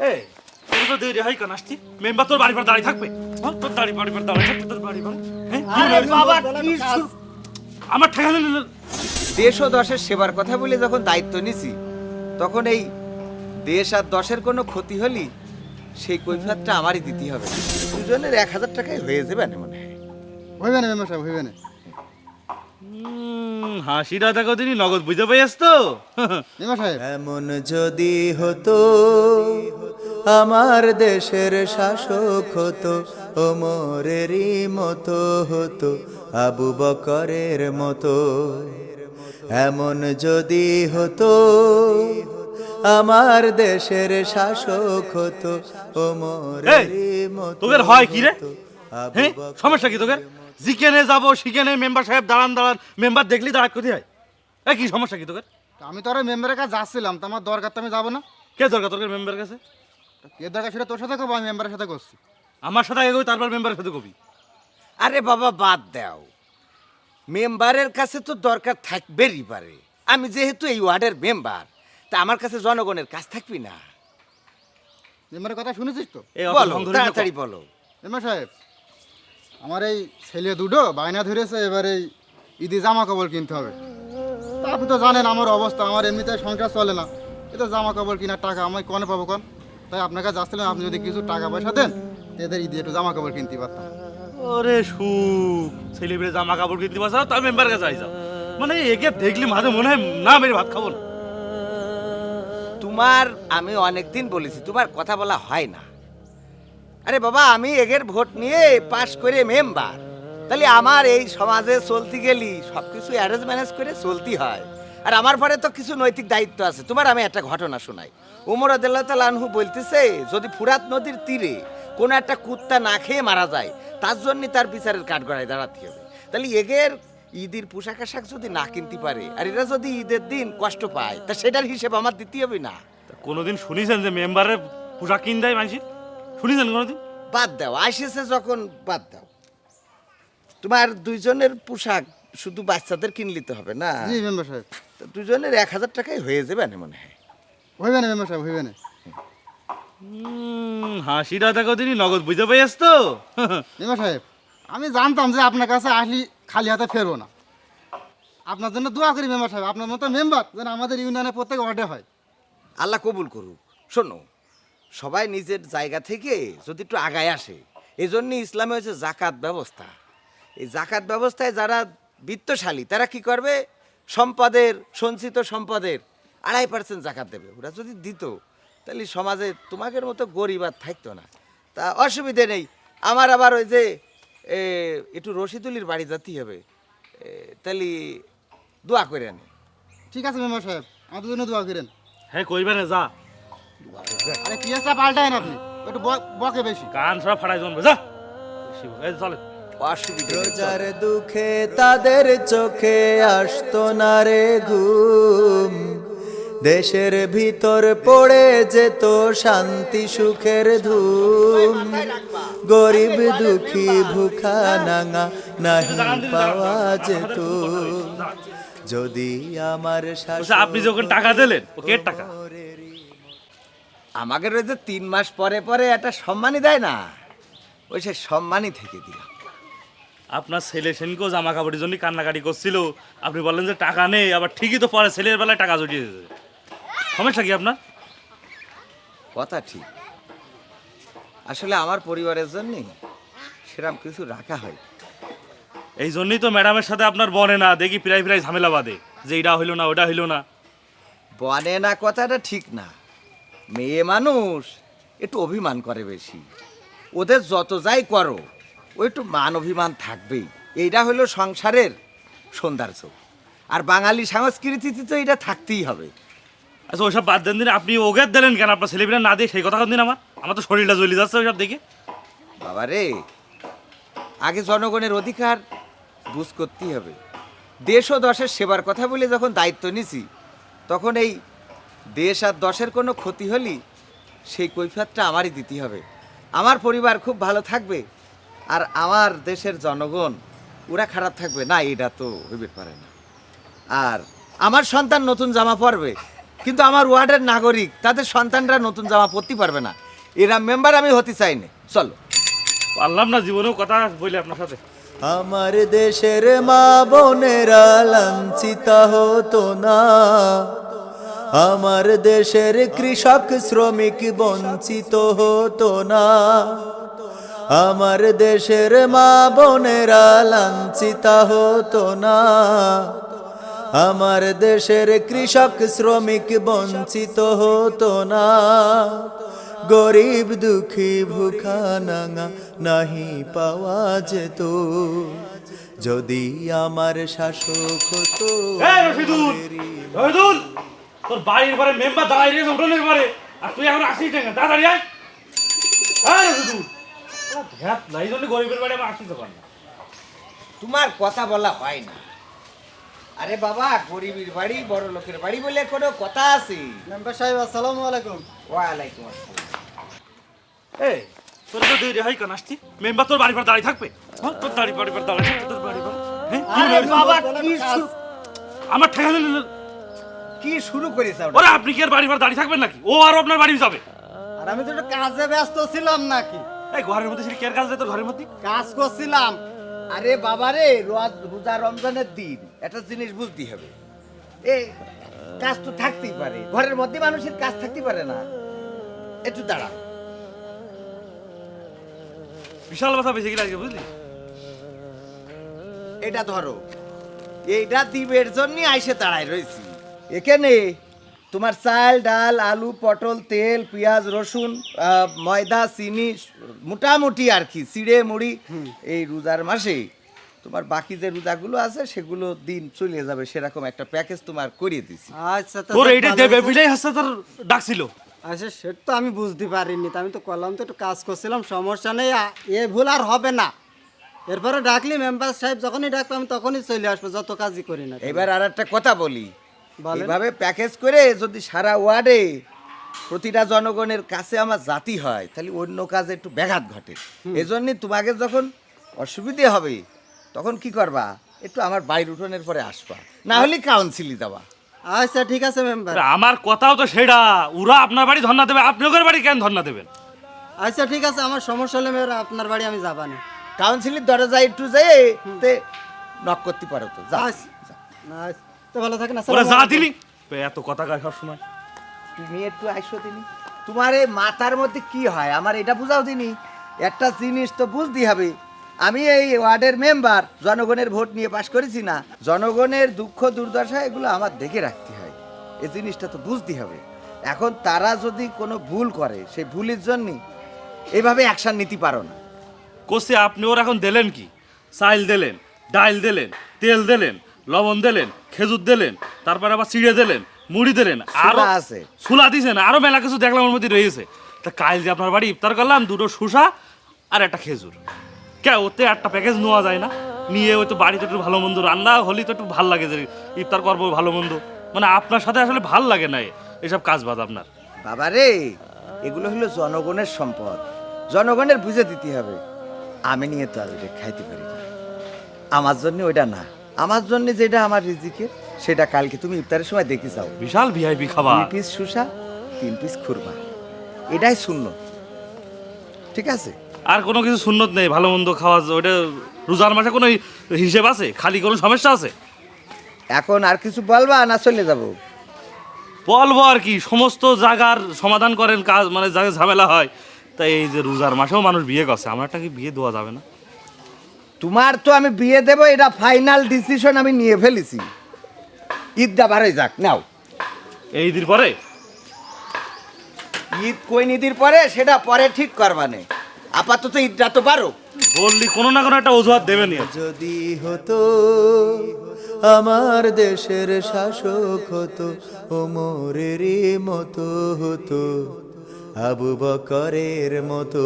এই তোর তো দেরি হয় কেন আসছি? মেম্বার তোর বাড়ি পর দাঁড়িয়ে থাকবে। হ্যাঁ? তোর দাঁড়ি বাড়ি পর দাঁড়িয়ে থাকবে তোর বাড়ি পর হ্যাঁ কি আরে বলে? বাবা কি আমার ঠেকা দেশ ও দশের সেবার কথা বলে যখন দায়িত্ব নিছি তখন এই দেশ আর দশের কোনো ক্ষতি হলি সেই কৈফিয়তটা আমারই দিতে হবে। দুজনের এক হাজার টাকায় হয়ে যাবে মনে হয়। হইবে না মেম্বার সাহেব হইবে না। হাসিটা দেখো তিনি নগদ বুঝে পাইয়াস তো? এমন যদি হতো আমার দেশের শাসক হতো ওমরেরই মতো হতো আবু বকরের মতো। এমন যদি হতো আমার দেশের শাসক হতো ওমরেরই মতো তোদের হয় কি রে? হ্যাঁ সমস্যা কি তোকে জিকেনে যাব শিখেনে মেম্বার সাহেব দাঁড়ান দাঁড়ান। মেম্বার দেখলি দাঁড়াত কোথায় হয়। এ কি সমস্যা কি তোকে আমি তো আর মেম্বারের কাছে যাচ্ছিলাম তো আমার দরকার তো আমি যাব না। কে দরকার তোকে মেম্বার কাছে? কে দরকার সেটা তোর সাথে করব আমি মেম্বারের সাথে করছি। আমার সাথে আগে কই, তারপর মেম্বারের সাথে কবি আরে বাবা বাদ দাও। মেম্বারের কাছে তো দরকার থাকবেই পারে। আমি যেহেতু এই ওয়ার্ডের মেম্বার তা আমার কাছে জনগণের কাজ থাকবি না। মেম্বারের কথা শুনেছিস তো? বলো তাড়াতাড়ি বলো। মেম্বার সাহেব আমার এই ছেলে দুটো বায়না ধরেছে এবার এই ঈদে জামা কাপড় কিনতে হবে। তা আপনি তো জানেন আমার অবস্থা আমার এমনিতে সংসার চলে না। এটা জামা কাপড় কেনার টাকা আমি কনে পাবো কন? তাই আপনার কাছে যাচ্ছিলাম আপনি যদি কিছু টাকা পয়সা দেন এদের ঈদে একটু জামা কাপড় কিনতে পারতাম। ওরে সুখ ছেলেবেলে জামা কাপড় কিনতে পারছ তার মেম্বার কাছে আইসা। মানে একে দেখলি মাঝে মনে হয় না মেরে ভাত খাব না। তোমার আমি অনেকদিন বলেছি তোমার কথা বলা হয় না। আরে বাবা, আমি এগের ভোট নিয়ে পাশ করে মেম্বার তাহলে আমার এই সমাজে চলতে গেলি সব কিছু অ্যারেঞ্জ ম্যানেজ করে চলতে হয়। আর আমার পরে তো কিছু নৈতিক দায়িত্ব আছে। তোমার আমি একটা ঘটনা শোনাই। উমর আদাল্লাহ তালানহু বলতেছে, যদি ফুরাত নদীর তীরে কোনো একটা কুত্তা না খেয়ে মারা যায়, তার জন্য তার বিচারের কাঠগড়ায় দাঁড়াতে হবে। তাহলে এগের ঈদের পোশাক আশাক যদি না কিনতে পারে, আর এরা যদি ঈদের দিন কষ্ট পায়, তা সেটার হিসেব আমার দিতে হবে না। কোনোদিন শুনিছেন যে মেম্বারের পোশাক কিন দেয় মানুষের? শুনিছেন কোনোদিন? বাদ দাও আসেছে যখন বাদ দাও। তোমার দুইজনের পোশাক শুধু বাচ্চাদের কিনলিতে হবে না? জি মেম্বার সাহেব। তো দুজনের এক হাজার টাকায় হয়ে যাবে না মনে হয়? হইবে না মেম্বার সাহেব হইবে না। হুম, হাসিটা দেখো তিনি নগদ বুঝে পাইয়াস তো? মেম্বার সাহেব আমি জানতাম যে আপনার কাছে আসলি খালি হাতে ফেরবো না। আপনার জন্য দোয়া করি মেম্বার সাহেব। আপনার মতো মেম্বার যেন আমাদের ইউনিয়নের প্রত্যেক ওয়ার্ডে হয়। আল্লাহ কবুল করুক। শোনো সবাই নিজের জায়গা থেকে যদি একটু আগায় আসে। এই জন্যই ইসলামে হচ্ছে জাকাত ব্যবস্থা। এই জাকাত ব্যবস্থায় যারা বিত্তশালী তারা কি করবে? সম্পদের সঞ্চিত সম্পদের আড়াই পার্সেন্ট জাকাত দেবে। ওরা যদি দিত তাহলে সমাজে তোমাদের মতো গরিব আর থাকতো না। তা অসুবিধে নেই। আমার আবার ওই যে একটু রশিদুলির বাড়ি যেতেই হবে। তাহলে দোয়া করে আনে। ঠিক আছে মেম্বার সাহেব আমাদের জন্য দোয়া করেন। হ্যাঁ কইবে না যা। আরে পিঁয়াজটা পাল্টায় না আপনি একটু বকে বেশি। কান সব ফাটাই জমবে যা। শিব, এই চলে। প্রজার দুঃখে তাদের চোখে আসতো না রে ঘুম। দেশের ভিতর পড়ে যেত শান্তি সুখের ধুম। গরিব দুঃখী ভুখা নাঙা নাহি পাওয়া যেত। যদি আমার আপনি যখন টাকা দিলেন ও কে টাকা? আমাদের ওই যে তিন মাস পরে পরে একটা সম্মানই দেয় না। ওই সে সম্মানই থেকে দিলাম আপনার ছেলে সেনকেও জামা কাপড়ের জন্য কান্নাকাটি করছিল। আপনি বললেন যে টাকা নেই আবার ঠিকই তো পরে ছেলের বেলায় টাকা জড়িয়ে দিয়েছে সমস্যা কি আপনার? কথা ঠিক। আসলে আমার পরিবারের জন্য সেরকম কিছু রাখা হয়। এই জন্যই তো ম্যাডামের সাথে আপনার বনে না দেখি প্রায় প্রায় ঝামেলা বাদে যে এটা হইল না ওটা হইল না। বনে না কথাটা ঠিক না। মেয়ে মানুষ একটু অভিমান করে বেশি। ওদের যত যাই করো ও একটু মান অভিমান থাকবেই। এইটা হলো সংসারের সৌন্দর্য আর বাঙালি সংস্কৃতিতে তো এটা থাকতেই হবে। আচ্ছা ওইসব বাদ দেন দিন আপনি ওকে দিলেন কেন? আপনার ছেলেপিলা না দিয়ে সেই কথা দিন আমার। আমার তো শরীরটা জ্বলি যাচ্ছে ওইসব দেখে। বাবা রে আগে জনগণের অধিকার বুঝ করতেই হবে। দেশ ও দশের সেবার কথা বলে যখন দায়িত্ব নিছি তখন এই দেশ আর দশের কোনো ক্ষতি হলি সেই কৈফিয়তটা আমারই দিতে হবে। আমার পরিবার খুব ভালো থাকবে আর আমার দেশের জনগণ ওরা খারাপ থাকবে। না এটা তো হইবে পারে না। আর আমার সন্তান নতুন জামা পরবে কিন্তু আমার ওয়ার্ডের নাগরিক তাদের সন্তানরা নতুন জামা পরতে পারবে না। এরা মেম্বার আমি হতে চাই না। চলো। পারলাম না জীবনেও কথা বলি আপনার সাথে। আমার দেশের মা বোনেরা লাঞ্ছিত হতো না। আমার দেশের কৃষক শ্রমিক বঞ্চিত হতো না। আমার দেশের মা বোনেরা লাঞ্ছিত হতো না। আমার দেশের কৃষক শ্রমিক বঞ্চিত হতো না। গরিব দুঃখী ভুখা নাঙা নাহি পাওয়া যেত। যদি আমার শাসক হতো তোর বাড়ির পরে মেম্বার দাঁড়াই রয়েছে উঠোনের পরে আর তুই এখন আসিস না? তাড়াতাড়ি আয়। হ্যাঁ রশিদুল ভ্যাপ নাই জন্য গরিবের বাড়ি আমার আসিতে পার না। তোমার কথা বলা হয় না। আরে বাবা গরিবের বাড়ি বড় লোকের বাড়ি বলে কোনো কথা আছে? মেম্বার সাহেব আসসালামু আলাইকুম। ওয়ালাইকুম আসসালাম। এই তোর তো দেরি হয় কেন আসছি। মেম্বার তোর বাড়ি পর দাঁড়িয়ে থাকবে। হ্যাঁ তোর দাঁড়ি বাড়ি পর দাঁড়িয়ে থাকবে তোর বাড়ি পর হ্যাঁ? আরে বাবা কি আমার ঠেকা দিলেন কি শুরু করেছে? ওরে আপনি কি আর বাড়ি দাঁড়িয়ে থাকবেন নাকি? ও আর আপনার বাড়ি যাবে। আর আমি তো একটু কাজে ব্যস্ত ছিলাম নাকি। এই ঘরের মধ্যে সেটা কেয়ার কাজ তোর ঘরের মধ্যে? কাজ করছিলাম। আরে বাবা রে রোজ- রোজা রমজানের দিন একটা জিনিস বুঝতে হবে। এ কাজ তো থাকতেই পারে। ঘরের মধ্যে মানুষের কাজ থাকতে পারে না। একটু দাঁড়া। বিশাল কথা বেশি গেলে আজকে বুঝলি? এটা ধরো। এইটা দিবের জন্য আইসে দাঁড়ায় রয়েছি এখানে তোমার চাল ডাল আলু পটল তেল পেঁয়াজ রসুন ময়দা চিনি মোটামুটি আর কি চিড়ে মুড়ি এই রোজার মাসে। তোমার বাকি যে রোজাগুলো আছে সেগুলো দিন চলে যাবে সেরকম একটা প্যাকেজ তোমার করিয়ে দিছি। আচ্ছা তোর এইটা দেবে বিলাই হাসতে তোর ডাকছিল আচ্ছা সেটা তো আমি বুঝতে পারিনি তা আমি তো করলাম তো একটু কাজ করছিলাম সমস্যা নেই এ ভুল আর হবে না। এরপরে ডাকলি মেম্বার সাহেব যখনই ডাকবো আমি তখনই চলে আসব যত কাজই করি না এবার আর একটা কথা বলি এইভাবে প্যাকেজ করে যদি সারা ওয়ার্ডে প্রতিটা জনগণের কাছে আমার জাতি হয় তাহলে অন্য কাজে একটু ব্যাঘাত ঘটে। এজন্যই তোমাকে যখন অসুবিধে হবে তখন কি করবা? একটু আমার বাইর উঠোনের পরে আসবা। না হলে কাউন্সিলি দেওয়া আচ্ছা ঠিক আছে মেম্বার আমার কথাও তো সেটা। ওরা আপনার বাড়ি ধর্না দেবে আপনি ওদের বাড়ি কেন ধর্না দেবেন? আচ্ছা ঠিক আছে আমার সমস্যা হলে মেয়েরা আপনার বাড়ি আমি যাবা না। কাউন্সিলের দরজায় একটু যেয়ে তে নক করতে পারো তো। যাও, আচ্ছা। তো ভালো থাকেন ওরা যা দিলি। এত কথা কয় সব সময় তুমি একটু আইসো দিনি। তোমার এই মাথার মধ্যে কি হয়? আমার এটা বুঝাও দিনি। একটা জিনিস তো বুঝতে হবে। আমি এই ওয়ার্ডের মেম্বার জনগণের ভোট নিয়ে পাশ করেছি না। জনগণের দুঃখ দুর্দশা এগুলো আমার দেখে রাখতে হয়। এই জিনিসটা তো বুঝতে হবে। এখন তারা যদি কোনো ভুল করে সেই ভুলের জন্যই এইভাবে অ্যাকশন নিতে পারো না। কোসে আপনি ওর এখন দিলেন কি? চাইল দিলেন ডাইল দিলেন তেল দিলেন লবণ দিলেন খেজুর দিলেন তারপরে আবার চিড়ে দিলেন মুড়ি দিলেন আরও আছে। সুলা দিছেন আরও মেলা কিছু দেখলাম ওর মধ্যে রয়েছে। তা কাল যে আপনার বাড়ি ইফতার করলাম দুটো শুষা আর একটা খেজুর। কে ওতে একটা প্যাকেজ নেওয়া যায় না। নিয়ে ওই তো বাড়িতে একটু ভালো মন্দ রান্না হলেই তো একটু ভালো লাগে যে ইফতার করব ভালো মন্দ। মানে আপনার সাথে আসলে ভালো লাগে না এসব কাজ বাজ আপনার। বাবা রে এগুলো হলো জনগণের সম্পদ। জনগণের বুঝে দিতে হবে। আমি নিয়ে তো আর খাইতে পারি না। আমার জন্য ওইটা না। আমার জন্য যেটা আমার রিজিকের সেটা কালকে তুমি ইফতারের সময় দেখে যাও। বিশাল ভিআইপি খাবার। দুই পিস শুষা তিন পিস খুরমা। এটাই শূন্য ঠিক আছে? আর কোনো কিছু সুন্নত নেই ভালো মন্দ খাওয়া ওইটা রোজার মাসে কোনো হিসেব আছে? খালি কোনো সমস্যা আছে? এখন আর কিছু বলবা না চলে যাব? বলব আর কি সমস্ত জায়গার সমাধান করেন কাজ মানে জায়গায় ঝামেলা হয় তাই এই যে রোজার মাসেও মানুষ বিয়ে করছে আমারটা কি বিয়ে দেওয়া যাবে না? তোমার তো আমি বিয়ে দেবো এটা ফাইনাল ডিসিশন আমি নিয়ে ফেলেছি। ঈদটা বারোই যাক নাও। এই দিন পরে? ঈদ কই নিদির পরে? সেটা পরে ঠিক করবানে আপাতত ঈদটা তো পারো বললি কোনো না কোনো একটা অজুহাত দেবে নি। যদি হতো আমার দেশের শাসক হতো ওমরের মতো হতো আবু বকরের মতো।